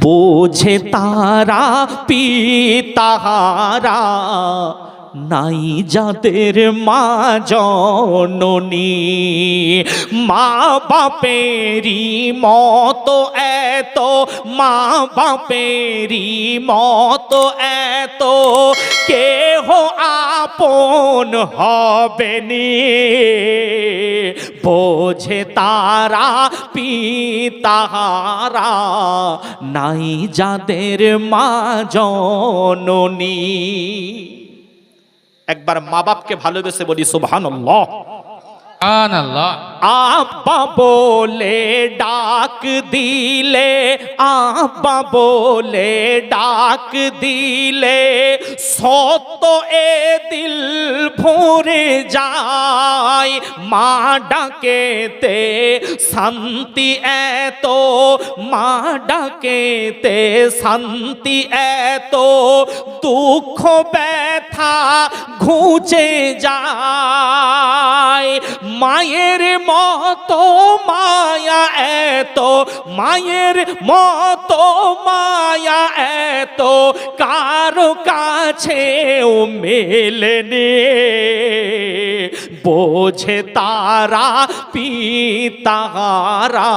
বোঝে তারা পিতাহারা, নাই যাদের মা জননী। মা বাপেরই মতো এত, মা বাপেরই মতো এত। কেহ আপন হবে নি। বোঝে তারা পিতাহারা নাই যাদের মা জননী। একবার মা বাপকে ভালোবেসে বলি, সুবহানাল্লাহ। আব্বা বলে ডাক দিলে, আব্বা বলে ডাক দিলে সত এ দিল ভরে যায়। মা ডাকেতে শান্তি এত, মা ডাকেতে শান্তি এত, দুঃখ ব্যথা ঘুচে যায়। মায়ের মতো মায়া এত, মায়ের মতো মায়া এত, কারও কাছেও মেলেনে বোঝে তারা পিতারা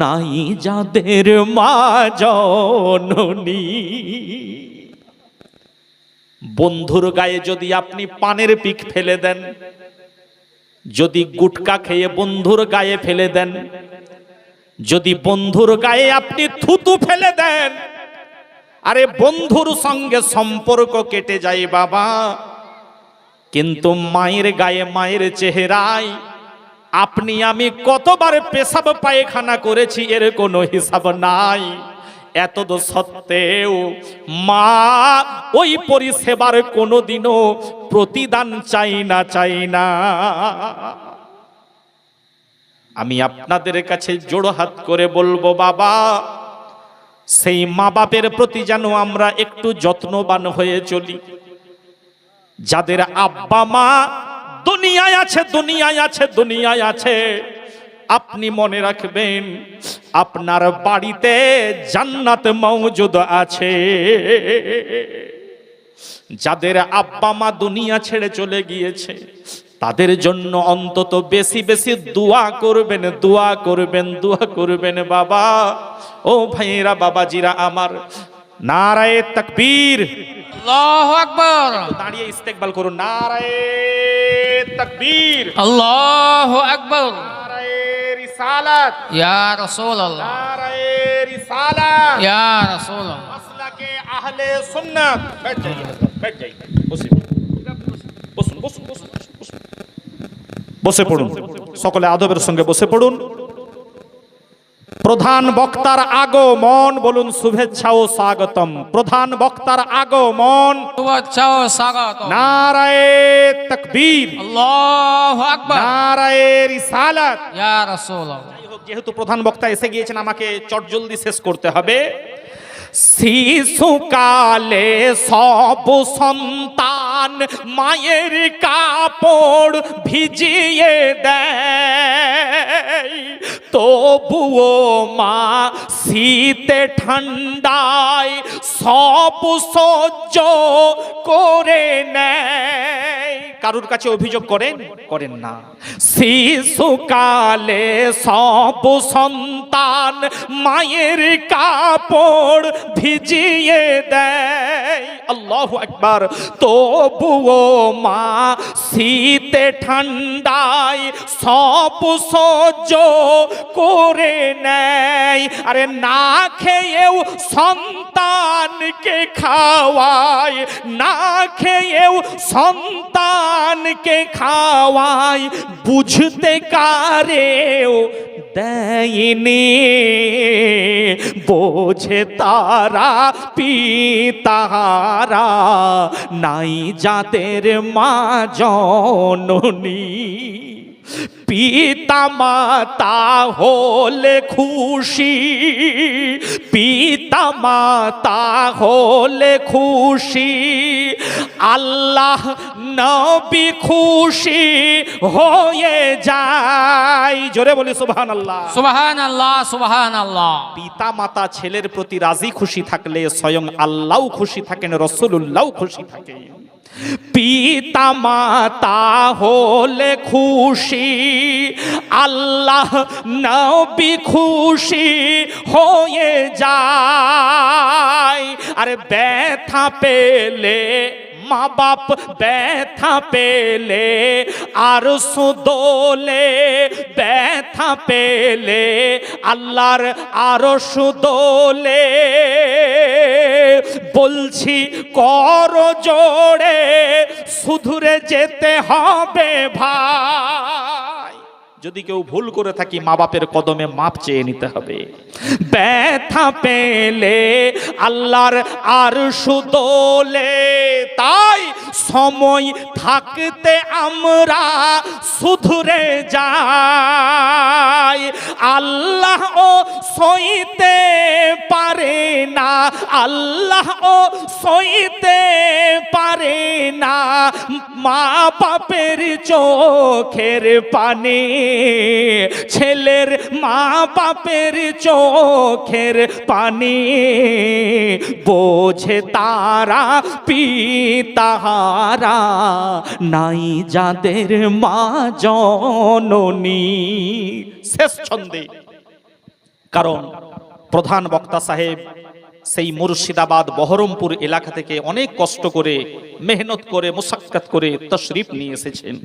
নাই যাদের মা জননী। বন্ধুর গায়ে যদি আপনি পানের পিক ফেলে দেন, যদি গুটকা খেয়ে বন্ধুর গায়ে ফেলে দেন, যদি বন্ধুর গায়ে আপনি থুতু ফেলে দেন, আরে বন্ধুর সঙ্গে সম্পর্ক কেটে যায় বাবা। কিন্তু মায়ের গায়ে মায়ের চেহারায় আপনি, আমি কতবার পেশাব পায়খানা করেছি, এর কোনো হিসাব নাই। এত তো সত্ত্বেও মা ওই পরিষেবার কোনোদিনও প্রতিদান চাই না চাই না। আমি আপনাদের কাছে জোড়ো হাত করে বলব, বাবা, সেই মা বাপের প্রতি যেন আমরা একটু যত্নবান হয়ে চলি। যাদের আব্বা মা দুনিয়ায় আছে দুনিয়ায় আছে দুনিয়ায় আছে আপনি মনে রাখবেন আপনার বাড়িতে জান্নাত মৌজুদ আছে। যাদের আব্বা মা দুনিয়া ছেড়ে চলে গিয়েছে তাদের জন্য অন্তত বেশি বেশি দোয়া করবেন দোয়া করবেন দোয়া করবেন বাবা। ও ভাইয়েরা বাবাজিরা আমার নারায়ে তাকবীর। আল্লাহু আকবার। দাঁড়িয়ে ইস্তেকবাল করুন নারায়ে তাকবীর। আল্লাহু আকবার। রিসালাত ইয়া রাসূলুল্লাহ নারায়ে রিসালাত ইয়া রাসূলুল্লাহ মাসলাকে আহলে সুন্নাত बैठ जाइए बैठ जाइए বসে বসুন বসুন বসুন বসুন, বসুন। বসে পড়ুন সকলে আদবের সঙ্গে বসে পড়ুন প্রধান বক্তার আগমন। বলুন শুভেচ্ছা ও স্বাগতম। প্রধান বক্তার আগমন। শুভেচ্ছা ও স্বাগত নারায়ে তকবীর। আল্লাহু আকবার। নারায়ে রিসালাত। ইয়া রাসূলুল্লাহ। যেহেতু প্রধান বক্তা এসে গিয়েছেন আমাকে চটজলদি শেষ করতে হবে। শিশুকালে সব সন্তান মায়ের কাপড় ভিজিয়ে দেয়। তবুও মা শীতে ঠান্ডায় সব সহ্য করে নেয়। কারুর কাছে অভিযোগ করেন? করেন না। শিশুকালে সব সন্তান মায়ের কাপড় ভিজিয়ে দেয়। আল্লাহ একবার তবুও মা শীতে ঠান্ডায় সব সহ্য করে নেয়। আরে না খেয়েও সন্তানকে খাওয়ায়, না খেয়েও সন্তানকে খাওয়াই বুঝতে কারেও দেয়নি। বোঝে তারা পিতারা নাই যাদের মা জননী। পিতা মাতা হলে খুশি পিতা মাতা হলে খুশি আল্লাহ নবী খুশি হয়ে যায়। জোরে বলি সুবহান আল্লাহ সুবহান আল্লাহ সুবহান আল্লাহ পিতা মাতা ছেলের প্রতি রাজি খুশি থাকলে স্বয়ং আল্লাহ খুশি থাকেন রসুল্লাহ খুশি থাকেন। পিতা মাতা হলে খুশি, আল্লাহ নবী খুশি হয়ে যায়। আরে ব্যথা পেলে মা বাপ ব্যথা পেলে, আর সুদোলে ব্যথা পেলে, আল্লাহর আরও সুদোলে বলছি, কর জোড়ে সুধুরে যেতে হবে ভাই। যদি কেউ ভুল করে থাকি মা বাপের কদমে মাপ চেয়ে নিতে হবে। ব্যথা পেলে আল্লাহর আর সুদলে তাই সময় থাকতে আমরা সুধুরে যাই। আল্লাহ ও সইতে পারে না। আল্লাহ ও সইতে পারে না। মা বাপের চোখের পানি, ছেলের মা বাপের চোখের পানি। বোঝে তারা পিতাহারা। নাই যাদের মা জননী। শেষ ছন্দে। কারণ প্রধান বক্তা সাহেব সেই মুর্শিদাবাদ, বহরমপুর এলাকা থেকে অনেক কষ্ট করে, মেহনত করে, মুসাক্কাত করে তশরিফ নিয়ে এসেছেন।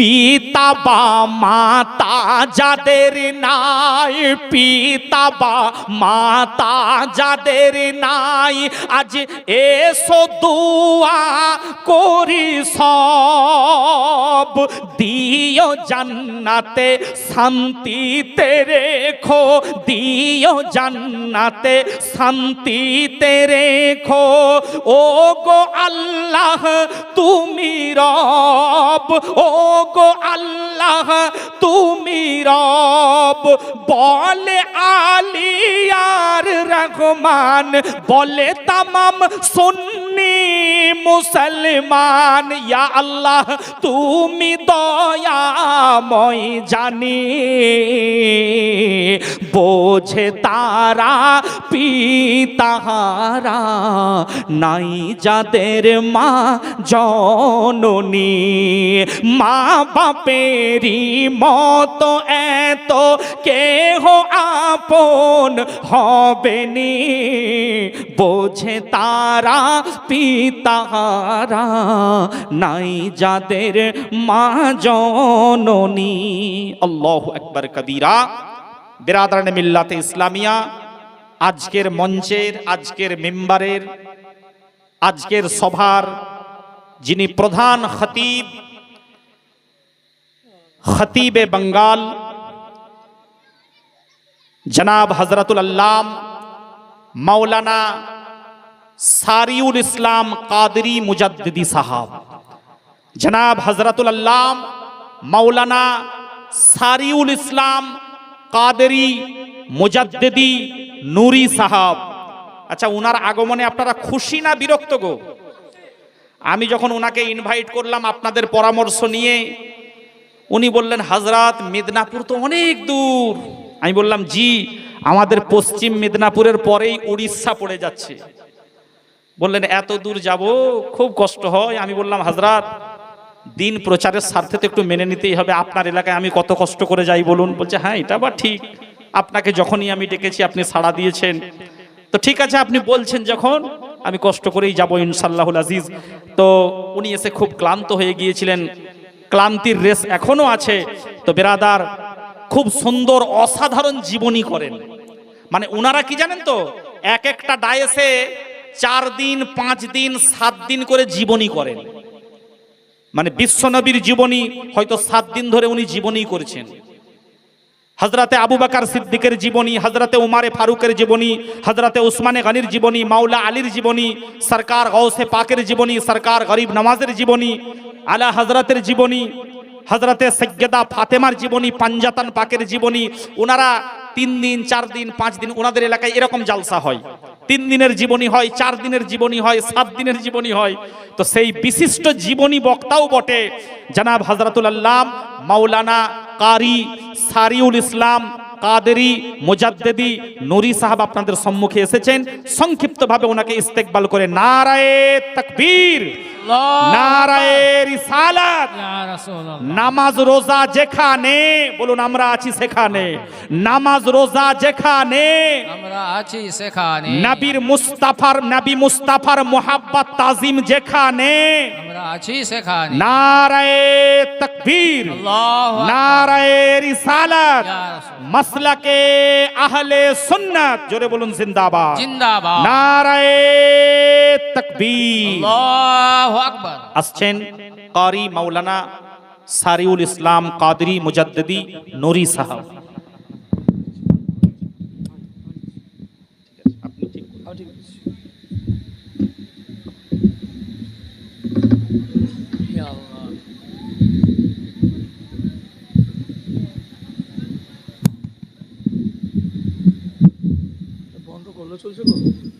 পিতা বা মাতা যাদের নাই, পিতা বা মাতা যাদের নাই, আজ এসো দুয়া করি সব। দিও জান্নাতে শান্তিতে রেখো, দিও জান্নাতে শান্তিতে রেখো। ও গো আল্লাহ, তুমি রব ও গো আল্লাহ তুমি রব। বলে আলিয়ার রহমান বলে তামাম সুন্নি মুসলমান, ইয়া আল্লাহ, তুমি দয়াময় জানি। বোঝে তারা পিতাহারা, নাই যাদের মা জননী। মা বাপেরই মতো এত, কেহ আপন হবেনি। বোঝে তারা পিতাহারা নাই যাদের মা জননী। আল্লাহ একবার কবিরা। বেরাদারান মিল্লাতে ইসলামিয়া। আজকের মঞ্চের, আজকের মেম্বারের, আজকের সভার যিনি প্রধান খতিব, খতিবে বঙ্গাল, জনাব হজরতুল আল্লাম, মাওলানা সারিউল ইসলাম কাদরি মুজাদ্দিদি সাহাব। জনাব হজরতুল আল্লাম মাওলানা সারিউল ইসলাম কাদেরি মুজাদ্দিদি নুরি সাহাব। আচ্ছা উনার আগমনে আপনারা খুশি না বিরক্ত গো? আমি যখন ওনাকে ইনভাইট করলাম আপনাদের পরামর্শ নিয়ে, উনি বললেন হাজরাত মেদিনীপুর তো অনেক দূর। আমি বললাম, জি, আমাদের পশ্চিম মেদিনীপুরের পরেই উড়িষ্যা পড়ে যাচ্ছে। বললেন, এত দূর যাব, খুব কষ্ট হয়। আমি বললাম, হাজরাত, দিন প্রচারের স্বার্থে তো একটু মেনে নিতেই হবে। আপনার এলাকায় আমি কত কষ্ট করে যাই বলুন। বলছে হ্যাঁ এটা বা ঠিক। আপনাকে যখনই আমি ডেকেছি, আপনি সাড়া দিয়েছেন। তো ঠিক আছে, আপনি বলছেন যখন, আমি কষ্ট করেই যাব ইনশাল্লাহুল আজিজ। তো উনি এসে খুব ক্লান্ত হয়ে গিয়েছিলেন। ক্লান্তির রেস এখনও আছে। তো বেরাদার খুব সুন্দর, অসাধারণ জীবনী করেন। মানে ওনারা কি জানেন তো, এক একটা ডায়েসে চার দিন, পাঁচ দিন, সাত দিন করে জীবনী করেন। মানে বিশ্বনবীর জীবনী হয়তো সাত দিন ধরে উনি জীবনী করেছেন। হজরতে আবু বাকার সিদ্দিকের জীবনী হজরতে উমারে ফারুকের জীবনী হজরতে উসমানে গানির জীবনী, মাওলা আলীর জীবনী, সরকার গৌসে পাকের জীবনী, সরকার গরিব নওয়াজের জীবনী, আলা হজরতের জীবনী হজরতে সৈয়দা ফাতেমার জীবনী, পাঞ্জাতান পাকের জীবনী ওনারা তিন দিন, চার দিন, পাঁচ দিন ওনাদের এলাকায় এরকম জালসা হয়। তিন দিনের জীবনী হয়, চার দিনের জীবনী হয়, সাত দিনের জীবনী হয়। তো সেই বিশিষ্ট জীবনী বক্তাও বটে। জানাব হজরতুল আল্লাম, মাওলানা কারি সারিউল ইসলাম কাদেরি মোজাদ্দেদি নুরি সাহাব আপনাদের সম্মুখে এসেছেন। সংক্ষিপ্তভাবে ওনাকে ইস্তেকবাল করে নারায়ে তাকবীর নামাজ রোজা যেখানে বলুন আমরা আছি সেখানে। নামাজ রোজা যেখানে। আমরা আছি সেখানে। নবীর মুস্তাফার নবী মুস্তাফার মোহাব্বত তাজিম যেখানে। আছি সেখানে নারায়ে তাকবীর নারায়ে রিসালাত রাসূল মাসলাকে আহলে সুন্নাত জোরে বলুন জিন্দাবাদ জিন্দাবাদ নারায়ে তাকবীর আল্লাহু আকবার আসছেন কারি মাওলানা সারিউল ইসলাম কাদরি মুজাদ্দিদি নুরি সাহাব ইয়া seus irmãos.